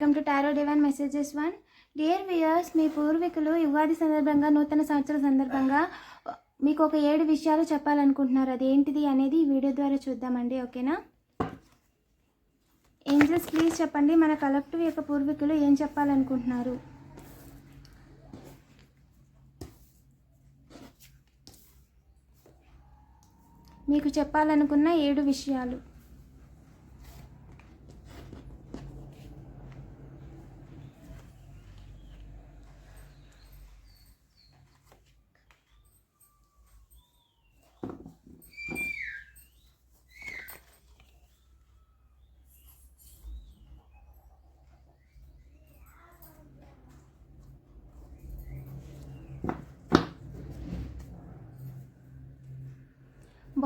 Welcome to tarot divine messages one dear viewers మీ పూర్వీకులు యుగాది సందర్భంగా నూతన సంవత్సర సందర్భంగా మీకు ఒక ఏడు విషయాలు చెప్పాలనుకుంటున్నారు. అది ఏంటిది అనేది ఈ వీడియో ద్వారా చూద్దామండి ఓకేనా? ఏంజల్స్ ప్లీజ్ చెప్పండి మన కలెక్టివ్ యొక్క పూర్వీకులు ఏం చెప్పాలనుకుంటున్నారు? మీకు చెప్పాలనుకున్న ఏడు విషయాలు.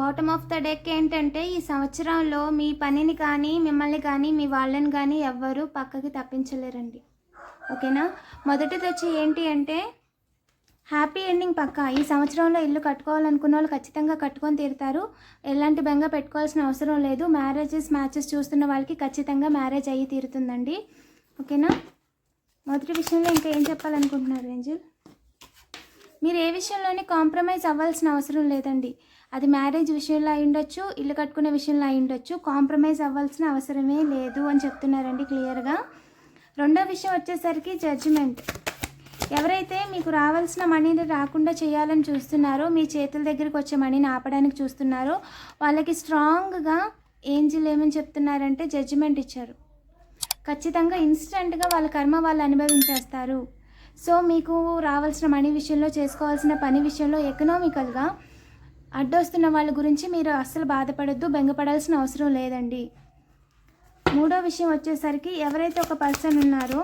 బాటమ్ ఆఫ్ ద డెక్ ఏంటంటే ఈ సంవత్సరంలో మీ పనిని కానీ మిమ్మల్ని కానీ మీ వాళ్ళని కానీ ఎవ్వరూ పక్కకి తప్పించలేరండి. ఓకేనా? మొదటిది వచ్చి ఏంటి అంటే హ్యాపీ ఎండింగ్ పక్క. ఈ సంవత్సరంలో ఇల్లు కట్టుకోవాలనుకున్న వాళ్ళు ఖచ్చితంగా కట్టుకొని తీరుతారు. ఎలాంటి బెంగ పెట్టుకోవాల్సిన అవసరం లేదు. మ్యారేజెస్ మ్యాచెస్ చూస్తున్న వాళ్ళకి ఖచ్చితంగా మ్యారేజ్ అయ్యి తీరుతుందండి. ఓకేనా? మొదటి విషయంలో ఇంకా ఏం చెప్పాలనుకుంటున్నారు ఏంజిల్? మీరు ఏ విషయంలోనే కాంప్రమైజ్ అవ్వాల్సిన అవసరం లేదండి. అది మ్యారేజ్ విషయంలో అయి ఉండొచ్చు ఇల్లు కట్టుకునే విషయంలో అయి ఉండొచ్చు కాంప్రమైజ్ అవ్వాల్సిన అవసరమే లేదు అని చెప్తున్నారండి క్లియర్గా. రెండో విషయం వచ్చేసరికి జడ్జిమెంట్. ఎవరైతే మీకు రావాల్సిన మనీని రాకుండా చేయాలని చూస్తున్నారో మీ చేతుల దగ్గరికి వచ్చే మనీని ఆపడానికి చూస్తున్నారో వాళ్ళకి స్ట్రాంగ్గా ఏంజిల్ ఏమని చెప్తున్నారంటే జడ్జిమెంట్ ఇచ్చారు. ఖచ్చితంగా ఇన్స్టెంట్గా వాళ్ళ కర్మ వాళ్ళు అనుభవించేస్తారు. సో మీకు రావాల్సిన మనీ విషయంలో చేసుకోవాల్సిన పని విషయంలో ఎకనామికల్గా అడ్డొస్తున్న వాళ్ళ గురించి మీరు అస్సలు బాధపడద్దు బెంగపడాల్సిన అవసరం లేదండి. మూడో విషయం వచ్చేసరికి ఎవరైతే ఒక పర్సన్ ఉన్నారో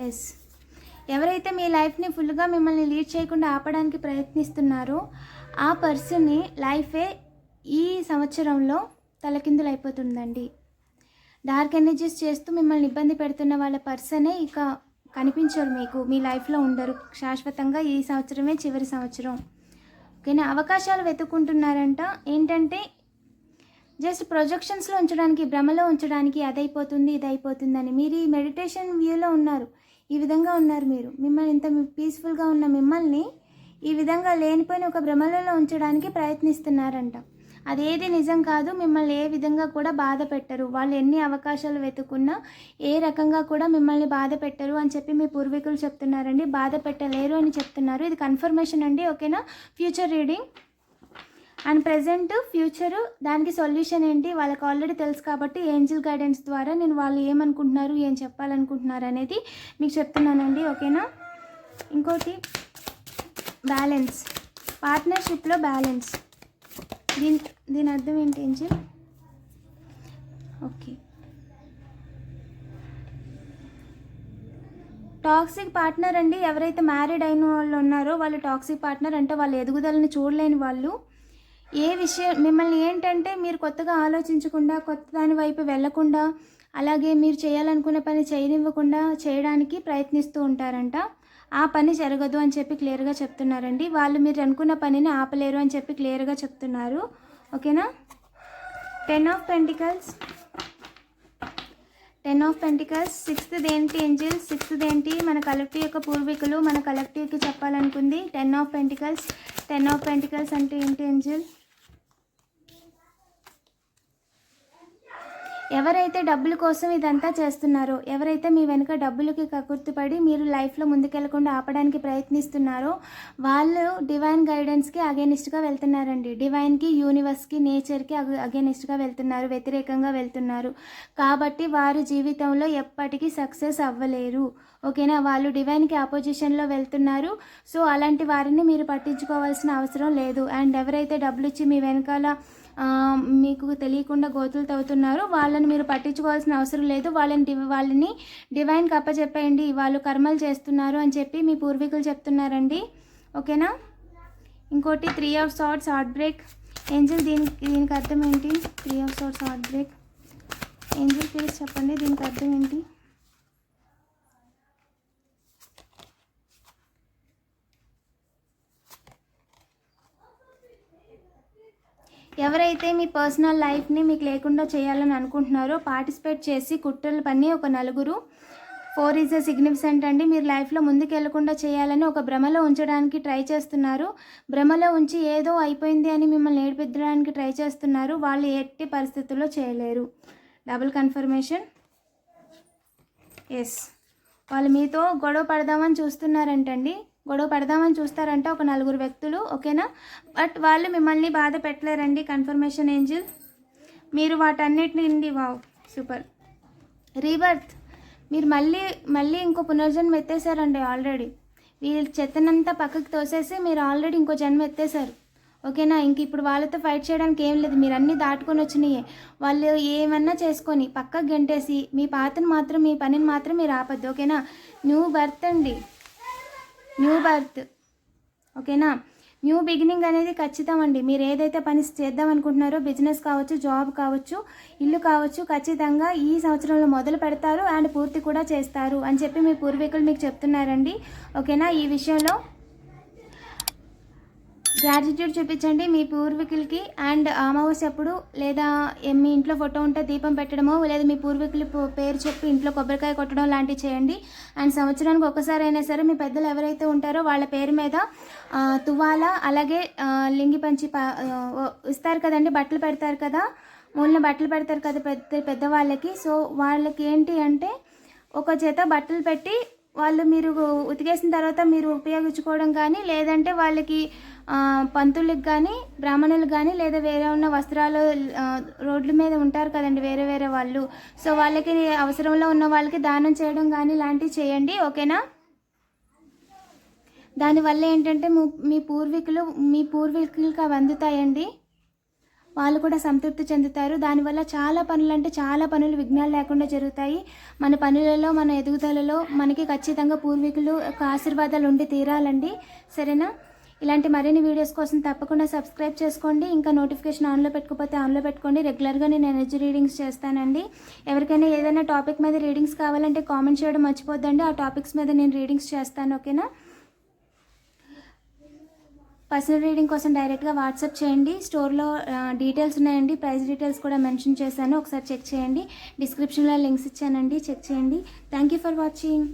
ఎస్ ఎవరైతే మీ లైఫ్ని ఫుల్గా మిమ్మల్ని లీడ్ చేయకుండా ఆపడానికి ప్రయత్నిస్తున్నారో ఆ పర్సన్ని లైఫే ఈ సంవత్సరంలో తలకిందులైపోతుందండి. డార్క్ ఎనర్జీస్ చేస్తూ మిమ్మల్ని ఇబ్బంది పెడుతున్న వాళ్ళ పర్సనే ఇక కనిపించరు మీకు. మీ లైఫ్లో ఉండరు. శాశ్వతంగా ఈ సంవత్సరమే చివరి సంవత్సరం. ఓకేనా అవకాశాలు వెతుక్కుంటున్నారంట. ఏంటంటే జస్ట్ ప్రొజెక్షన్స్లో ఉంచడానికి భ్రమలో ఉంచడానికి అదైపోతుంది ఇది అయిపోతుందని మీరు ఈ మెడిటేషన్ వ్యూలో ఉన్నారు. ఈ విధంగా ఉన్నారు మీరు. మిమ్మల్ని ఇంత పీస్ఫుల్గా ఉన్న మిమ్మల్ని ఈ విధంగా లేనిపోయిన ఒక భ్రమలలో ఉంచడానికి ప్రయత్నిస్తున్నారంట. అదేది నిజం కాదు మిమ్మల్ని ఏ విధంగా కూడా బాధ పెట్టరు. వాళ్ళు ఎన్ని అవకాశాలు వెతుకున్నా ఏ రకంగా కూడా మిమ్మల్ని బాధ పెట్టరు అని చెప్పి మీ పూర్వీకులు చెప్తున్నారండి. బాధ పెట్టలేరు అని చెప్తున్నారు. ఇది కన్ఫర్మేషన్ అండి ఓకేనా? Future reading. And present future దానికి సొల్యూషన్ ఏంటి? వాళ్ళకి ఆల్రెడీ తెలుసు కాబట్టి ఏంజిల్ గైడెన్స్ ద్వారా నేను వాళ్ళు ఏమనుకుంటున్నారు ఏం చెప్పాలనుకుంటున్నారు అనేది మీకు చెప్తున్నానండి ఓకేనా? ఇంకోటి బ్యాలెన్స్. పార్ట్నర్షిప్లో బ్యాలెన్స్. దీని దీని అర్థం ఏంటి ఏంజిల్ ఓకే టాక్సిక్ పార్ట్నర్ అండి ఎవరైతే మ్యారీడ్ అయిన వాళ్ళు ఉన్నారో వాళ్ళు టాక్సిక్ పార్ట్నర్ అంటే వాళ్ళ ఎదుగుదలని చూడలేని వాళ్ళు. ఏ విషయం మిమ్మల్ని ఏంటంటే మీరు కొత్తగా ఆలోచించకుండా కొత్త దాని వైపు వెళ్ళకుండా అలాగే మీరు చేయాలనుకున్న పని చేయనివ్వకుండా చేయడానికి ప్రయత్నిస్తూ ఉంటారంట. ఆ పని జరగదు అని చెప్పి క్లియర్గా చెప్తున్నారండి. వాళ్ళు మీరు అనుకున్న పనిని ఆపలేరు అని చెప్పి క్లియర్గా చెప్తున్నారు. ఓకేనా? Ten of pentacles ten of pentacles sixth ఏంటి ఏంజిల్ సిక్స్త్ ఏంటి? మన కలెక్టివ్ యొక్క పూర్వీకులు మన కలెక్టివ్కి చెప్పాలనుకుంది. Ten of pentacles ten of pentacles అంటే ఏంటి ఏంజిల్ ఎవరైతే డబ్బుల కోసం ఇదంతా చేస్తున్నారో ఎవరైతే మీ వెనుక డబ్బులకి కకుర్తిపడి మీరు లైఫ్లో ముందుకెళ్ళకుండా ఆపడానికి ప్రయత్నిస్తున్నారో వాళ్ళు డివైన్ గైడెన్స్కి అగేనిస్ట్గా వెళ్తున్నారండి. డివైన్కి యూనివర్స్కి నేచర్కి అగేనిస్ట్గా వెళ్తున్నారు వ్యతిరేకంగా వెళ్తున్నారు. కాబట్టి వారు జీవితంలో ఎప్పటికీ సక్సెస్ అవ్వలేరు. ఓకేనా? వాళ్ళు డివైన్కి ఆపోజిషన్లో వెళ్తున్నారు. సో అలాంటి వారిని మీరు పట్టించుకోవాల్సిన అవసరం లేదు. అండ్ ఎవరైతే డబ్బులు ఇచ్చి మీ వెనకాల మీకు తెలియకుండా గోతులు తవ్వుతున్నారు. వాళ్ళని మీరు పట్టించుకోవాల్సిన అవసరం లేదు. వాళ్ళని డి వాళ్ళని డివైన్కి అప్పచెప్పేయండి వాళ్ళు కర్మలు చేస్తున్నారు అని చెప్పి మీ పూర్వీకులు చెప్తున్నారండి. ఓకేనా? ఇంకోటి three of swords heart break angel దీనికి దీనికి అర్థం ఏంటి? Three of swords heart break angel please చెప్పండి దీనికి అర్థం ఏంటి? ఎవరైతే మీ పర్సనల్ లైఫ్ని మీకు లేకుండా చేయాలని అనుకుంటున్నారో పార్టిసిపేట్ చేసి కుట్రల పని ఒక నలుగురు. ఫోర్ ఈజ్ ఎ సిగ్నిఫికెంట్ అండి. మీరు లైఫ్లో ముందుకెళ్ళకుండా చేయాలని ఒక భ్రమలో ఉంచడానికి ట్రై చేస్తున్నారు. భ్రమలో ఉంచి ఏదో అయిపోయింది అని మిమ్మల్ని ఏడిపించడానికి ట్రై చేస్తున్నారు. వాళ్ళు ఎట్టి పరిస్థితుల్లో చేయలేరు. డబుల్ కన్ఫర్మేషన్ ఎస్ వాళ్ళు మీతో గొడవ పడదామని చూస్తున్నారంటండి. గొడవ పడదామని చూస్తారంట ఒక నలుగురు వ్యక్తులు ఓకేనా? బట్ వాళ్ళు మిమ్మల్ని బాధ పెట్టలేరండి. కన్ఫర్మేషన్ ఏంజిల్ మీరు వాటన్నిటిని వావ్ సూపర్. రీబర్త్ మీరు మళ్ళీ మళ్ళీ ఇంకో పునర్జన్మ ఎత్తేసారండి ఆల్రెడీ. వీళ్ళ చెత్తనంతా పక్కకి తోసేసి మీరు ఆల్రెడీ ఇంకో జన్మ ఎత్తేసారు ఓకేనా? ఇంక ఇప్పుడు వాళ్ళతో ఫైట్ చేయడానికి ఏం లేదు. మీరు అన్నీ దాటుకొని వచ్చినాయే. వాళ్ళు ఏమన్నా చేసుకొని పక్కకు గంటేసి మీ పాతను మాత్రం మీ పనిని మాత్రం మీరు ఆపద్దు. ఓకేనా? న్యూ బర్త్ అండి. New birth. ఓకేనా? న్యూ బిగినింగ్ అనేది ఖచ్చితం అండి మీరు ఏదైతే పని చేద్దాం అనుకుంటున్నారో బిజినెస్ కావచ్చు జాబ్ కావచ్చు ఇల్లు కావచ్చు ఖచ్చితంగా ఈ సంవత్సరంలో మొదలు పెడతారు అండ్ పూర్తి కూడా చేస్తారు అని చెప్పి మీ పూర్వీకులు మీకు చెప్తున్నారండి. ఓకేనా? ఈ విషయంలో గ్రాటిట్యూడ్ చూపించండి మీ పూర్వీకులకి. అండ్ అమావాస్య అప్పుడు లేదా మీ ఇంట్లో ఫోటో ఉంటే దీపం పెట్టడమో లేదా మీ పూర్వీకుల పేరు చెప్పి ఇంట్లో కొబ్బరికాయ కొట్టడం లాంటివి చేయండి. అండ్ సంవత్సరానికి ఒకసారి అయినా సరే మీ పెద్దలు ఎవరైతే ఉంటారో వాళ్ళ పేరు మీద తువాల అలాగే లింగి పంచి ప- ఇస్తారు కదండి బట్టలు పెడతారు కదా. మూలన బట్టలు పెడతారు కదా పెద్ద పెద్దవాళ్ళకి. సో వాళ్ళకి ఏంటి అంటే ఒక చేత బట్టలు పెట్టి వాళ్ళు మీరు ఉతికేసిన తర్వాత మీరు ఉపయోగించుకోవడం కానీ లేదంటే వాళ్ళకి పంతులకు కానీ బ్రాహ్మణులకు కానీ లేదా వేరే ఉన్న వస్త్రాలు రోడ్ల మీద ఉంటారు కదండి వేరే వేరే వాళ్ళు. సో వాళ్ళకి అవసరంలో ఉన్న వాళ్ళకి దానం చేయడం కానీ లాంటివి చేయండి ఓకేనా? దానివల్ల ఏంటంటే మీ పూర్వీకులు మీ పూర్వీకులకు అవి అందుతాయండి. వాళ్ళు కూడా సంతృప్తి చెందుతారు. దానివల్ల చాలా పనులు అంటే చాలా పనులు విఘ్నాలు లేకుండా జరుగుతాయి. మన పనులలో మన ఎదుగుదలలో మనకి ఖచ్చితంగా పూర్వీకులు యొక్క ఆశీర్వాదాలు ఉండి తీరాలండి. సరేనా? ఇలాంటి మరిన్ని వీడియోస్ కోసం తప్పకుండా సబ్స్క్రైబ్ చేసుకోండి. ఇంకా నోటిఫికేషన్ ఆన్లో పెట్టుకోకపోతే ఆన్లో పెట్టుకోండి. రెగ్యులర్గా నేను ఎనర్జీ రీడింగ్స్ చేస్తానండి. ఎవరికైనా ఏదైనా టాపిక్ మీద రీడింగ్స్ కావాలంటే కామెంట్ చేయడం మర్చిపోద్దండి. ఆ టాపిక్స్ మీద నేను రీడింగ్స్ చేస్తాను ఓకేనా? పర్సనల్ రీడింగ్ కోసం డైరెక్ట్గా వాట్సాప్ చేయండి. స్టోర్లో డీటెయిల్స్ ఉన్నాయండి. ప్రైస్ డీటెయిల్స్ కూడా మెన్షన్ చేశాను. ఒకసారి చెక్ చేయండి. డిస్క్రిప్షన్లో లింక్స్ ఇచ్చానండి. చెక్ చేయండి. Thank you for watching.